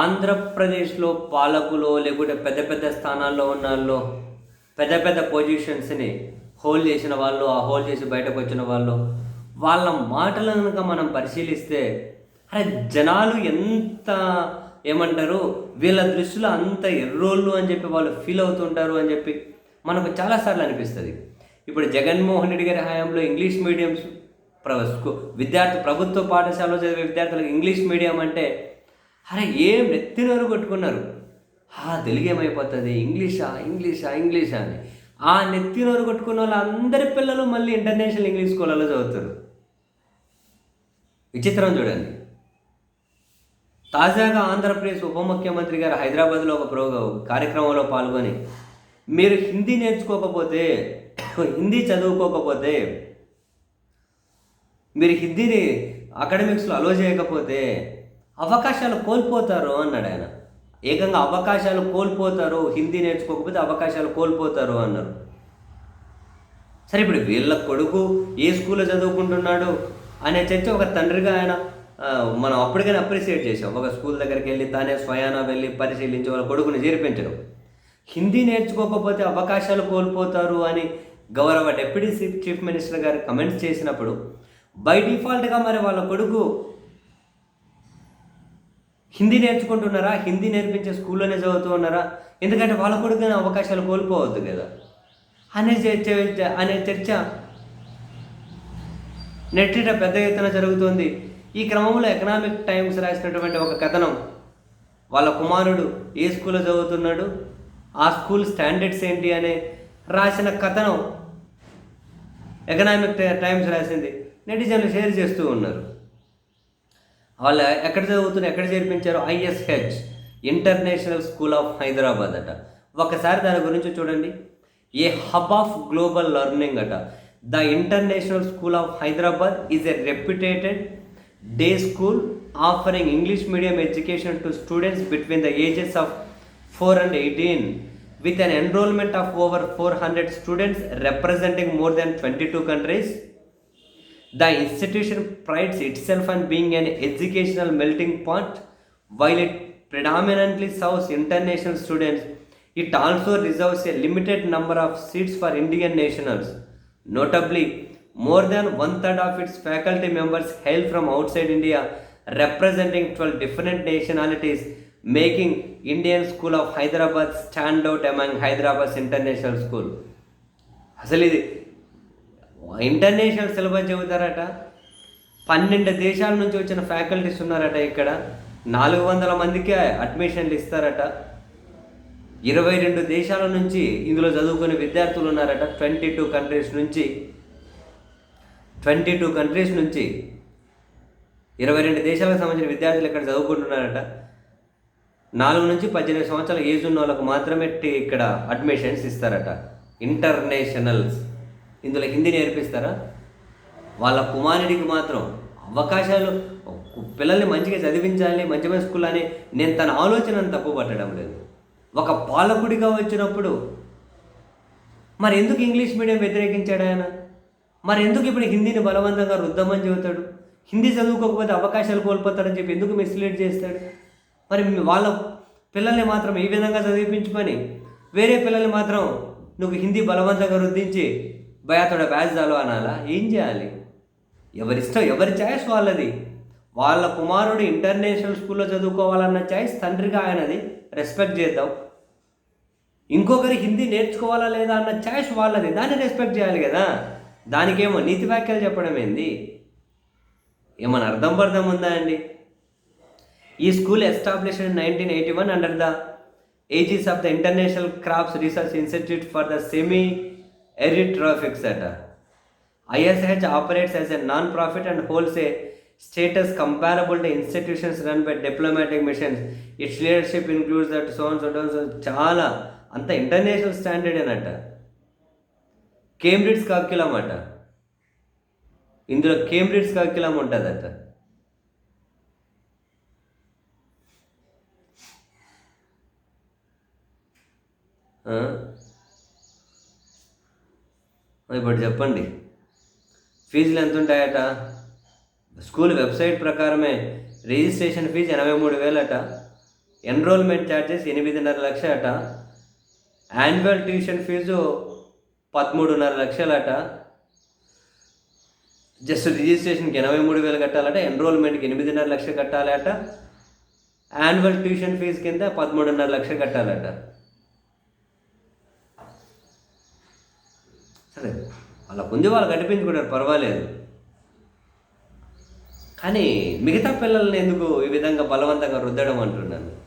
ఆంధ్రప్రదేశ్లో పాలకులో లేకుంటే పెద్ద పెద్ద స్థానాల్లో ఉన్న వాళ్ళు పెద్ద పెద్ద పొజిషన్స్ని హోల్డ్ చేసిన వాళ్ళు ఆ హోల్డ్ చేసి బయటకు వచ్చిన వాళ్ళు వాళ్ళ మాటలను కనుక మనం పరిశీలిస్తే అరే జనాలు ఎంత ఏమంటారు వీళ్ళ దృష్టిలో అంత ఎర్రోళ్ళు అని చెప్పి వాళ్ళు ఫీల్ అవుతుంటారు అని చెప్పి మనకు చాలాసార్లు అనిపిస్తుంది ఇప్పుడు జగన్మోహన్ రెడ్డి గారి హయాంలో ఇంగ్లీష్ మీడియం విద్యార్థి ప్రభుత్వ పాఠశాలలో చదివే విద్యార్థులకు ఇంగ్లీష్ మీడియం అంటే అరే ఏం నెత్తినారు కొట్టుకున్నారు ఆ తెలుగేమైపోతుంది ఇంగ్లీషా ఇంగ్లీషా ఇంగ్లీషా అని ఆ నెత్తినారు కొట్టుకున్న వాళ్ళు అందరి పిల్లలు మళ్ళీ ఇంటర్నేషనల్ ఇంగ్లీష్ స్కూళ్ళలో చదువుతారు విచిత్రం చూడండి తాజాగా ఆంధ్రప్రదేశ్ ఉప ముఖ్యమంత్రి గారు హైదరాబాద్లో ఒక ప్రో కార్యక్రమంలో పాల్గొని మీరు హిందీ నేర్చుకోకపోతే హిందీ చదువుకోకపోతే మీరు హిందీని అకాడమిక్స్లో అలో చేయకపోతే అవకాశాలు కోల్పోతారు అన్నాడు ఆయన ఏకంగా అవకాశాలు కోల్పోతారు హిందీ నేర్చుకోకపోతే అవకాశాలు కోల్పోతారు అన్నారు సరే ఇప్పుడు వీళ్ళ కొడుకు ఏ స్కూల్లో చదువుకుంటున్నాడు అనే చర్చ ఒక తండ్రిగా ఆయన మనం అప్పటికైనా అప్రిషియేట్ చేసాం ఒక స్కూల్ దగ్గరికి వెళ్ళి తానే స్వయానా వెళ్ళి పరిశీలించి వాళ్ళ కొడుకుని చేర్పించడం హిందీ నేర్చుకోకపోతే అవకాశాలు కోల్పోతారు అని గౌరవ డెప్యూటీ చీఫ్ మినిస్టర్ గారు కమెంట్స్ చేసినప్పుడు బై డిఫాల్ట్గా మరి వాళ్ళ కొడుకు హిందీ నేర్చుకుంటున్నారా హిందీ నేర్పించే స్కూల్లోనే చదువుతూ ఉన్నారా ఎందుకంటే వాళ్ళ కొడుకునే అవకాశాలు కోల్పోవద్దు కదా అనే అనే చర్చ నెట్టిట పెద్ద ఎత్తున జరుగుతోంది ఈ క్రమంలో ఎకనామిక్ టైమ్స్ రాసినటువంటి ఒక కథనం వాళ్ళ కుమారుడు ఏ స్కూల్లో చదువుతున్నాడు ఆ స్కూల్ స్టాండర్డ్స్ ఏంటి అనే రాసిన కథనం ఎకనామిక్ టైమ్స్ రాసింది నెటిజన్లు షేర్ చేస్తూ ఉన్నారు వాళ్ళు ఎక్కడ చదువుతున్నారు ఎక్కడ చేర్పించారు ISH international school of Hyderabad అట ఒకసారి దాని గురించి చూడండి a hub of global learning అట the international school of Hyderabad is a reputated day school offering English medium education to students between the ages of four and eighteen with enrollment of over four hundred students representing more then twenty two countries The institution prides itself on being an educational melting pot. While it predominantly serves international students, it also reserves a limited number of seats for Indian nationals. Notably, more than one-third of its faculty members hail from outside India, representing 12 different nationalities, making Indian School of Hyderabad stand out among Hyderabad's international school. అసలు ఇది international syllabus చెబుతారట పన్నెండు దేశాల నుంచి వచ్చిన faculties ఉన్నారట ఇక్కడ నాలుగు వందల మందికి అడ్మిషన్లు ఇస్తారట ఇరవై రెండు దేశాల నుంచి ఇందులో చదువుకునే విద్యార్థులు ఉన్నారట ట్వంటీ టూ కంట్రీస్ నుంచి ట్వంటీ టూ కంట్రీస్ నుంచి ఇరవై రెండు దేశాలకు సంబంధించిన విద్యార్థులు ఇక్కడ చదువుకుంటున్నారట నాలుగు నుంచి పద్దెనిమిది సంవత్సరాల ఏజ్ ఉన్న వాళ్ళకు మాత్రమే ఇక్కడ అడ్మిషన్స్ ఇస్తారట ఇంటర్నేషనల్స్ ఇందులో హిందీ నేర్పిస్తారా వాళ్ళ కుమారుడికి మాత్రం అవకాశాలు పిల్లల్ని మంచిగా చదివించాలి మంచి మంచి స్కూల్ అని నేను తన ఆలోచన తక్కువ పట్టడం లేదు ఒక పాలకుడిగా వచ్చినప్పుడు మరి ఎందుకు ఇంగ్లీష్ మీడియం వ్యతిరేకించాడు ఆయన మరి ఎందుకు ఇప్పుడు హిందీని బలవంతంగా రుద్దమని చెబుతాడు హిందీ చదువుకోకపోతే అవకాశాలు కోల్పోతారని చెప్పి ఎందుకు మిస్లీడ్ చేస్తాడు మరి వాళ్ళ పిల్లల్ని మాత్రం ఈ విధంగా చదివించుకొని వేరే పిల్లల్ని మాత్రం నువ్వు హిందీ బలవంతంగా రుద్దించి భయ అతడు చాలు అనాలా ఏం చేయాలి ఎవరిష్టం ఎవరి ఛాయిస్ వాళ్ళది వాళ్ళ కుమారుడు ఇంటర్నేషనల్ స్కూల్లో చదువుకోవాలన్న ఛాయిస్ తండ్రిగా ఆయనది రెస్పెక్ట్ చేద్దాం ఇంకొకరి హిందీ నేర్చుకోవాలా లేదా అన్న ఛాయిస్ వాళ్ళది దాన్ని రెస్పెక్ట్ చేయాలి కదా దానికేమో నీతి వ్యాఖ్యలు చెప్పడం ఏంది ఏమైనా అర్థం పర్థం ఉందా అండి ఈ school establish nineteen eighty one under the aegis of the international crops research institute for the semi Erythrophix Center. ISH operates as a non-profit and holds a status comparable to institutions run by diplomatic missions. Its leadership includes that so and so and so చాలా అంత international standard అనట Cambridge curriculum అట ఇందులో Cambridge కాక్యులం ఉంటుందట Huh? ఇప్పుడు చెప్పండి ఫీజులు ఎంత ఉంటాయట స్కూల్ వెబ్సైట్ ప్రకారమే రిజిస్ట్రేషన్ ఫీజు ఎనభై మూడు వేలట ఎన్రోల్మెంట్ ఛార్జెస్ ఎనిమిదిన్నర అట యాన్యువల్ ట్యూషన్ ఫీజు పదమూడున్నర లక్షలట జస్ట్ రిజిస్ట్రేషన్కి ఎనభై మూడు వేలు కట్టాలట ఎన్రోల్మెంట్కి ఎనిమిదిన్నర లక్షలు కట్టాలట యాన్యువల్ ట్యూషన్ ఫీజు కింద పదమూడున్నర లక్షలు కట్టాలట అలా ముందు వాళ్ళు కనిపించుకుంటారు పర్వాలేదు కానీ మిగతా పిల్లల్ని ఎందుకు ఈ విధంగా బలవంతంగా రుద్దడం అంటున్నాను